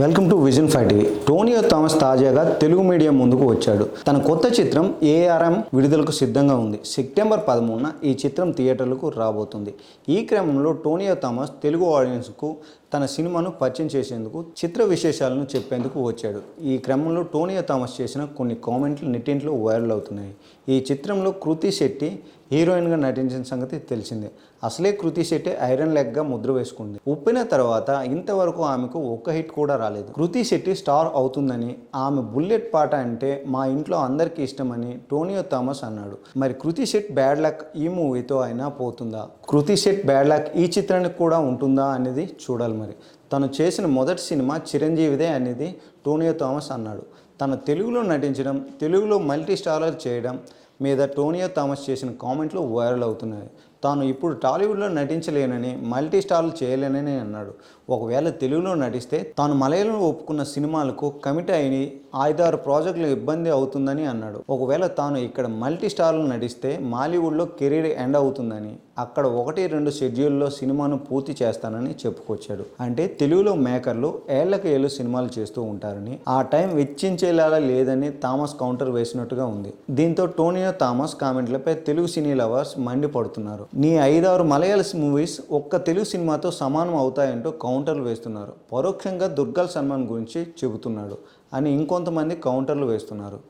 Welcome to vision five TV. Tovino Thomas తాజాగా Telugu medium ముందుకు వచ్చాడు. తన కొత్త చిత్రం ఏఆర్ఎం విడుదలకు సిద్ధంగా ఉంది. సెప్టెంబర్ పదమూడున ఈ చిత్రం థియేటర్లకు రాబోతుంది. ఈ క్రమంలో టోనియో థామస్ తెలుగు ఆడియన్స్కు తన సినిమాను పరిచయం చేసేందుకు చిత్ర విశేషాలను చెప్పేందుకు వచ్చాడు. ఈ క్రమంలో టోనియో థామస్ చేసిన కొన్ని కామెంట్లు నెట్టింట్లో వైరల్ అవుతున్నాయి. ఈ చిత్రంలో కృతి శెట్టి హీరోయిన్గా నటించిన సంగతి తెలిసిందే. అసలే కృతి శెట్టి ఐరన్ లెగ్గా ముద్ర వేసుకుంది. ఉప్పిన తర్వాత ఇంతవరకు ఆమెకు ఒక్క హిట్ కూడా రాలేదు. కృతి శెట్టి స్టార్ అవుతుందని ఆమె బుల్లెట్ పాట అంటే మా ఇంట్లో అందరికీ ఇష్టమని టోనియో థామస్ అన్నాడు. మరి కృతి శెట్ బ్యాడ్ లక్ ఈ మూవీతో అయినా పోతుందా? కృతి షెట్ బ్యాడ్ లక్ ఈ చిత్రానికి కూడా ఉంటుందా అనేది చూడాలి మరి. తను చేసిన మొదటి సినిమా చిరంజీవిదే అనేది టోనియో థామస్ అన్నాడు. తన తెలుగులో నటించడం తెలుగులో మల్టీ స్టారర్ చేయడం మీద టోనియో థామస్ చేసిన కామెంట్లు వైరల్ అవుతున్నాయి. తాను ఇప్పుడు టాలీవుడ్లో నటించలేనని మల్టీ స్టార్లు చేయలేనని అన్నాడు. ఒకవేళ తెలుగులో నటిస్తే తాను మలయాళంలో ఒప్పుకున్న సినిమాలకు కమిట్ అయిన ఐదారు ప్రాజెక్టులు ఇబ్బంది అవుతుందని అన్నాడు. ఒకవేళ తాను ఇక్కడ మల్టీ స్టార్లు నటిస్తే మాలీవుడ్లో కెరీర్ ఎండ్ అవుతుందని అక్కడ ఒకటి రెండు షెడ్యూల్లో సినిమాను పూర్తి చేస్తానని చెప్పుకొచ్చాడు. అంటే తెలుగులో మేకర్లు ఏళ్ళకు ఏళ్ళు సినిమాలు చేస్తూ ఉంటారని ఆ టైం వెచ్చించేలా లేదని థామస్ కౌంటర్ వేసినట్టుగా ఉంది. దీంతో టోనియో థామస్ కామెంట్లపై తెలుగు సినీ లవర్స్ మండిపడుతున్నారు. నీ ఐదారు మలయాళస్ మూవీస్ ఒక్క తెలుగు సినిమాతో సమానం అవుతాయంటూ కౌంటర్లు వేస్తున్నారు. పరోక్షంగా దుర్గల్ సల్మాన్ గురించి చెబుతున్నాడు అని ఇంకొంతమంది కౌంటర్లు వేస్తున్నారు.